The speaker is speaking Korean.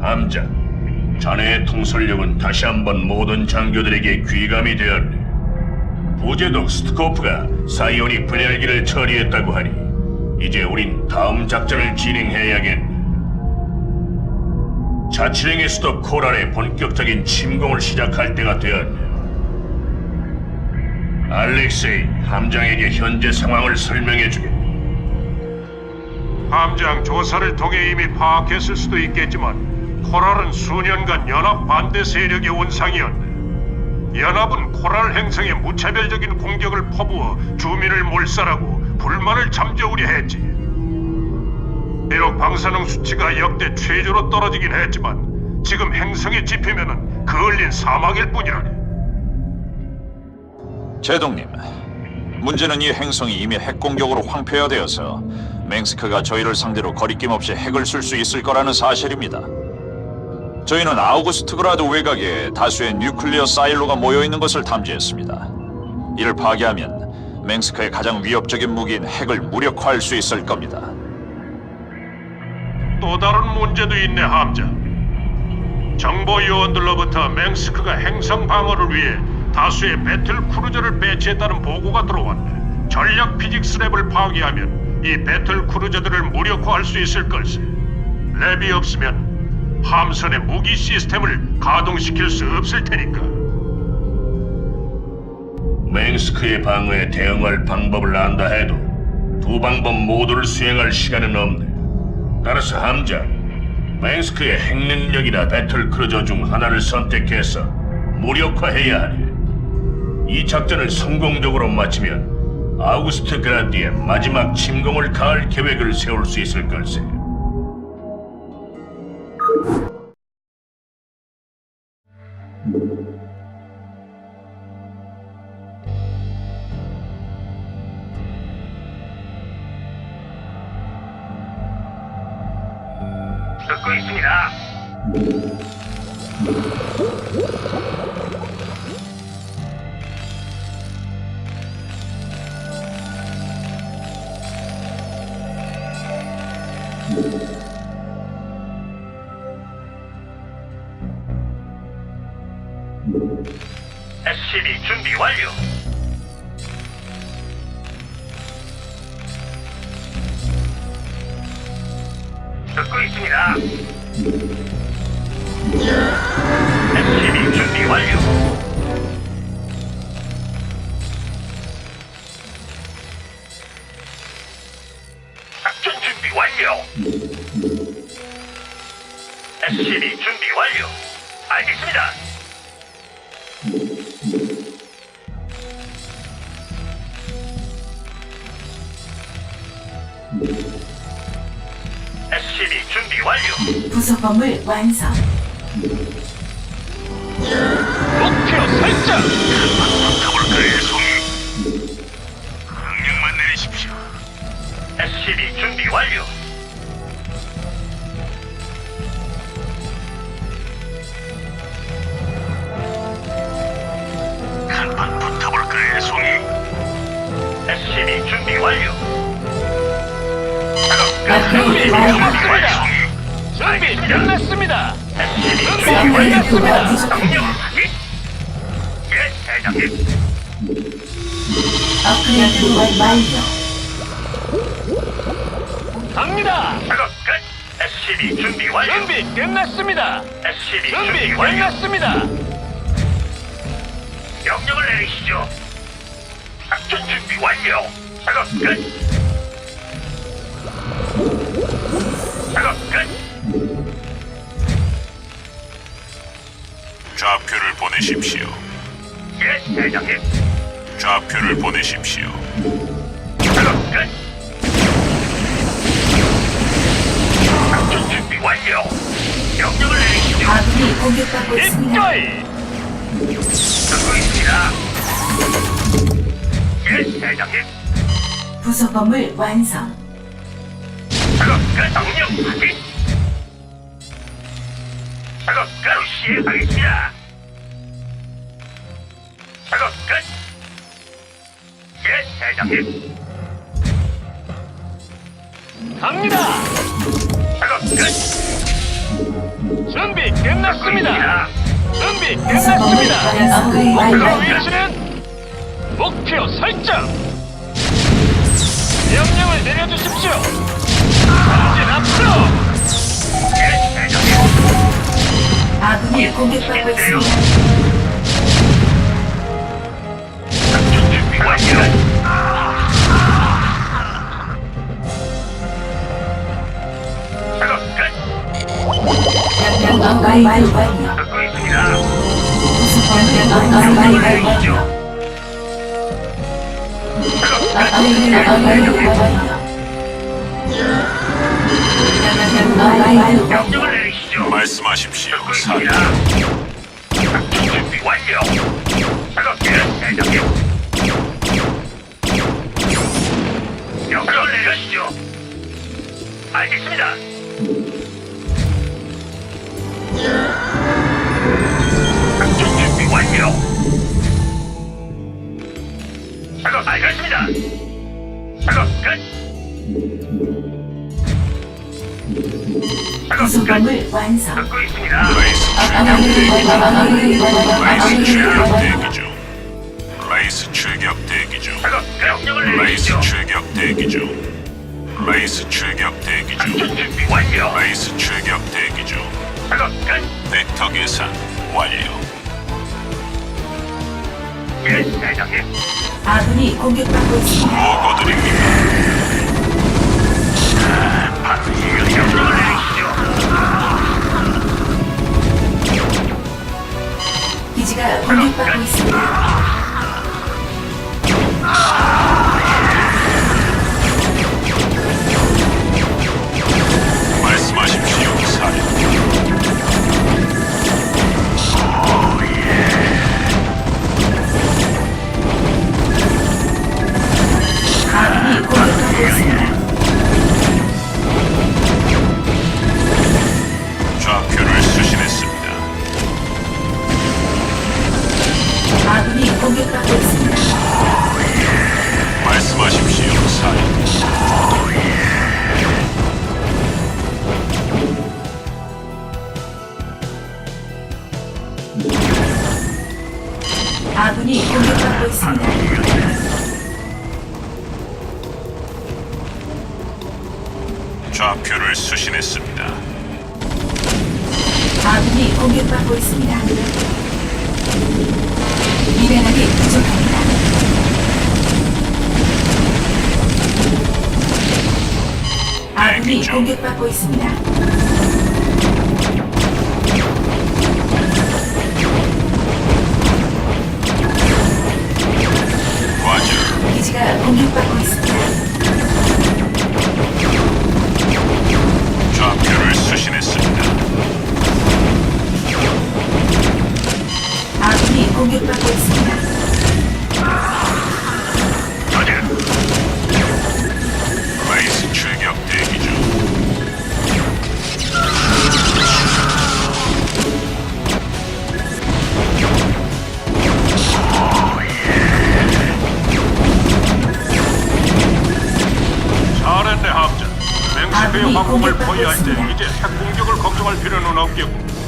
함장, 자네의 통솔력은 다시 한번 모든 장교들에게 귀감이 되었네. 부제독 스트코프가 사이오닉 분열기를 처리했다고 하니 이제 우린 다음 작전을 진행해야겠네. 자치령의 수도 코랄의 본격적인 침공을 시작할 때가 되었네. 알렉세이, 함장에게 현재 상황을 설명해주게. 함장 조사를 통해 이미 파악했을 수도 있겠지만 코랄은 수년간 연합 반대 세력의 원상이었네. 연합은 코랄 행성에 무차별적인 공격을 퍼부어 주민을 몰살하고 불만을 잠재우려 했지. 비록 방사능 수치가 역대 최저로 떨어지긴 했지만 지금 행성에 집히면은 그을린 사막일 뿐이라네. 제동님, 문제는 이 행성이 이미 핵 공격으로 황폐화되어서 맹스크가 저희를 상대로 거리낌 없이 핵을 쓸 수 있을 거라는 사실입니다. 저희는 아우구스트그라드 외곽에 다수의 뉴클리어 사일로가 모여 있는 것을 탐지했습니다. 이를 파괴하면 맹스크의 가장 위협적인 무기인 핵을 무력화할 수 있을 겁니다. 또 다른 문제도 있네 함장. 정보 요원들로부터 맹스크가 행성 방어를 위해 다수의 배틀 크루저를 배치했다는 보고가 들어왔네. 전략 피직스 랩을 파괴하면 이 배틀 크루저들을 무력화할 수 있을 걸세. 랩이 없으면 함선의 무기 시스템을 가동시킬 수 없을 테니까. 맹스크의 방어에 대응할 방법을 안다 해도 두 방법 모두를 수행할 시간은 없네. 따라서 함장, 맹스크의 핵능력이나 배틀 크루저 중 하나를 선택해서 무력화해야 하네. 이 작전을 성공적으로 마치면 아우구스트 그라디의 마지막 침공을 가할 계획을 세울 수 있을 걸세. 듣고 있습니다. SCB 준비 완료. 듣고 있습니다. SCB 준비 완료. SCB 준비 완료. 알겠습니다. 준비 완료. 부속 건물 완성. 간판 붙어볼까요, 송이? SCB 준비 완료. 업그레이드 완료. 준비 끝났습니다. SCB 준비 서플라이프가 완료입니다. 부족합니다. 예, 대장님. 업그레이드 완료. 갑니다. 작업 끝. SCB 준비 완료. 준비 끝났습니다. SCB 준비, 끝났습니다. 명령을 내리시죠. 작전 준비 완료. 작업 끝. 작업 끝. 좌표를 보내십시오. 예, 대장님. 좌표를 보내십시오. 작업 끝. 작전 준비 완료. 명령을 내리시죠. 아군이 공격받고 있습니다. 듣고 있습니다. 예, 대장님. 부속 건물 완성. 작업 끝. 명령 확인. 작업 바로 시행하겠습니다. 작업 끝. 예, 대장님. 갑니다. 작업 끝. 준비 끝났습니다. 준비 부속범을 끝났습니다. 목표. 위치는 목표 설정. 명령을 내려주십시오. 전진 앞으로. 예, 대장님. 아군이 공격받고 있습니다. 작전 준비 완료. 작업 끝. 완료. 말씀하십시오. 사령. 완료. 대장님. 명령을. 알겠습니다. 완성. 듣고 있습니다. 라이스 출격 대기 중. 라이스 출격 대기 중. 작업 명령을 라이스 내리시죠. 출격 대기 중. 라이스 출격 대기 중. 작전 준비 완료. 라이스 출격 대기 중. 작업 끝. 벡터 계산 완료. 예, 대장님. 아군이 공격받고 있습니다. 보고드립니다. 기지가 공격받고 있습니다. 수신했습니다. 아군이 공격받고 있습니다. 미네랄이 부족합니다. 아군이 공격받고 있습니다. 공격받고 있습니다. 라이스 출격 대기 중. 잘했네. 맹스크의 아군이 화공을 공격받고 포위할 때 있습니다. 이제 핵 공격을 걱정할 필요는 없겠고